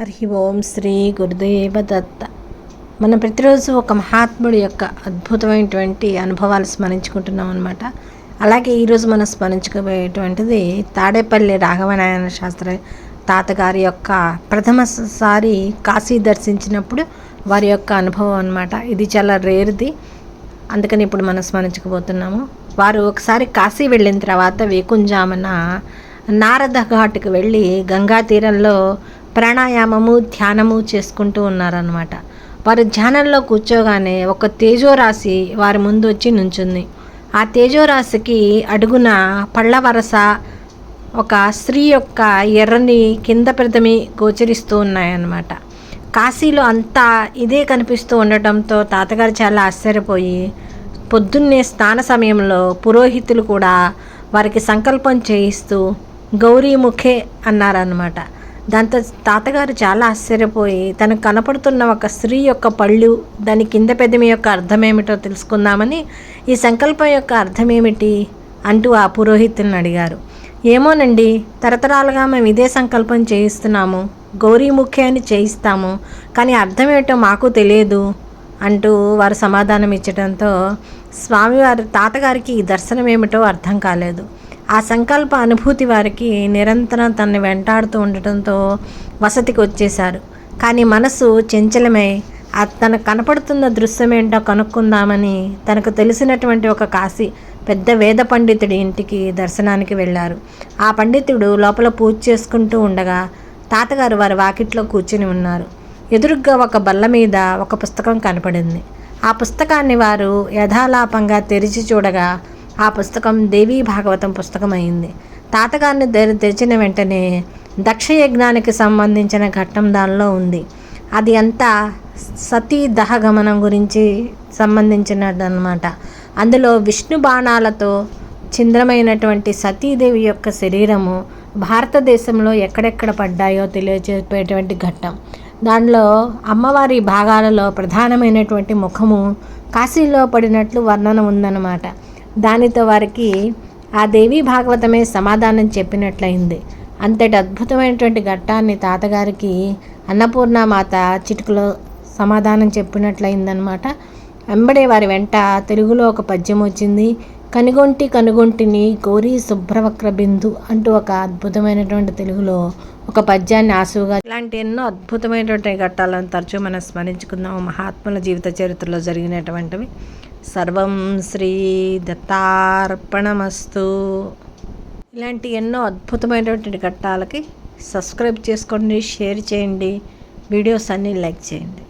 హరి ఓం శ్రీ గురుదేవ దత్త. మనం ప్రతిరోజు ఒక మహాత్ముడి యొక్క అద్భుతమైనటువంటి అనుభవాలు స్మరించుకుంటున్నాం అనమాట అలాగే ఈరోజు మనం స్మరించుకోబోయేటువంటిది తాడేపల్లి రాఘవనారాయణ శాస్త్రి తాతగారి యొక్క ప్రథమసారి కాశీ దర్శించినప్పుడు వారి యొక్క అనుభవం అనమాట ఇది చాలా రేర్ది. అందుకని ఇప్పుడు మనం స్మరించుకోబోతున్నాము. వారు ఒకసారి కాశీ వెళ్ళిన తర్వాత వేకుంజామున నారద ఘాట్కి వెళ్ళి గంగా తీరంలో ప్రాణాయామము ధ్యానము చేసుకుంటూ ఉన్నారనమాట వారు ధ్యానంలో కూర్చోగానే ఒక తేజోరాశి వారి ముందు వచ్చి నుంచుంది. ఆ తేజోరాశికి అడుగున పళ్ళవరస ఒక స్త్రీ యొక్క ఎర్రని కింద ప్రథమి గోచరిస్తూ ఉన్నాయన్నమాట. కాశీలో అంతా ఇదే కనిపిస్తూ ఉండటంతో తాతగారు చాలా ఆశ్చర్యపోయి పొద్దున్నే స్నాన సమయంలో పురోహితులు కూడా వారికి సంకల్పం చేయిస్తూ గౌరీముఖే అన్నారనమాట దాంతో తాతగారు చాలా ఆశ్చర్యపోయి తనకు కనపడుతున్న ఒక స్త్రీ యొక్క పళ్ళు దాని కింద పెదమి యొక్క అర్థమేమిటో తెలుసుకుందామని ఈ సంకల్పం యొక్క అర్థమేమిటి? అంటూ ఆ పురోహితుని అడిగారు. ఏమోనండి తరతరాలుగా మేము ఇదే సంకల్పం చేయిస్తున్నాము. గౌరీముఖి అని చేయిస్తాము. కానీ అర్థమేమిటో మాకు తెలియదు అంటూ వారు సమాధానం ఇచ్చడంతో స్వామివారి తాతగారికి ఈ దర్శనం ఏమిటో అర్థం కాలేదు. ఆ సంకల్ప అనుభూతి వారికి నిరంతరం తనని వెంటాడుతూ ఉండటంతో వసతికి వచ్చేశారు. కానీ మనసు చెంచలమై ఆ తనకు కనపడుతున్న దృశ్యం ఏంటో కనుక్కుందామని తనకు తెలిసినటువంటి ఒక కాశీ పెద్ద వేద పండితుడి ఇంటికి దర్శనానికి వెళ్ళారు. ఆ పండితుడు లోపల పూజ చేసుకుంటూ ఉండగా తాతగారు వారి వాకిట్లో కూర్చుని ఉన్నారు. ఎదురుగ్గా ఒక బల్ల మీద ఒక పుస్తకం కనపడింది. ఆ పుస్తకాన్ని వారు యథాలాపంగా తెరిచి చూడగా ఆ పుస్తకం దేవీ భాగవతం పుస్తకం అయింది తాతగారిని తెరిచిన వెంటనే దక్షయజ్ఞానికి సంబంధించిన ఘట్టం దానిలో ఉంది. అది అంతా సతీ దహగమనం గురించి సంబంధించినదన్నమాట. అందులో విష్ణు బాణాలతో చింద్రమైనటువంటి సతీదేవి యొక్క శరీరము భారతదేశంలో ఎక్కడెక్కడ పడ్డాయో తెలియజేపేటువంటి ఘట్టం. దానిలో అమ్మవారి భాగాలలో ప్రధానమైనటువంటి ముఖము కాశీలో పడినట్లు వర్ణన ఉందన్నమాట. దానితో వారికి ఆ దేవి భాగవతమే సమాధానం చెప్పినట్లయింది. అంతటి అద్భుతమైనటువంటి ఘట్టాన్ని తాతగారికి అన్నపూర్ణమాత చిటుకులో సమాధానం చెప్పినట్లయిందనమాట వెంబడే వారి వెంట తెలుగులో ఒక పద్యం వచ్చింది. కనుగొంటి కనుగొంటిని గోరీ శుభ్రవక్ర బిందు అంటూ ఒక అద్భుతమైనటువంటి తెలుగులో ఒక పద్యాన్ని ఆసువుగా ఇలాంటి ఎన్నో అద్భుతమైనటువంటి ఘట్టాలను తరచూ మనం స్మరించుకుందాం. మహాత్ముల జీవిత చరిత్రలో జరిగినటువంటివి. సర్వం శ్రీ దత్తార్పణమస్తు. ఇలాంటి ఎన్నో అద్భుతమైనటువంటి ఘట్టాలకి సబ్స్క్రైబ్ చేసుకోండి షేర్ చేయండి వీడియోస్ అన్నీ లైక్ చేయండి.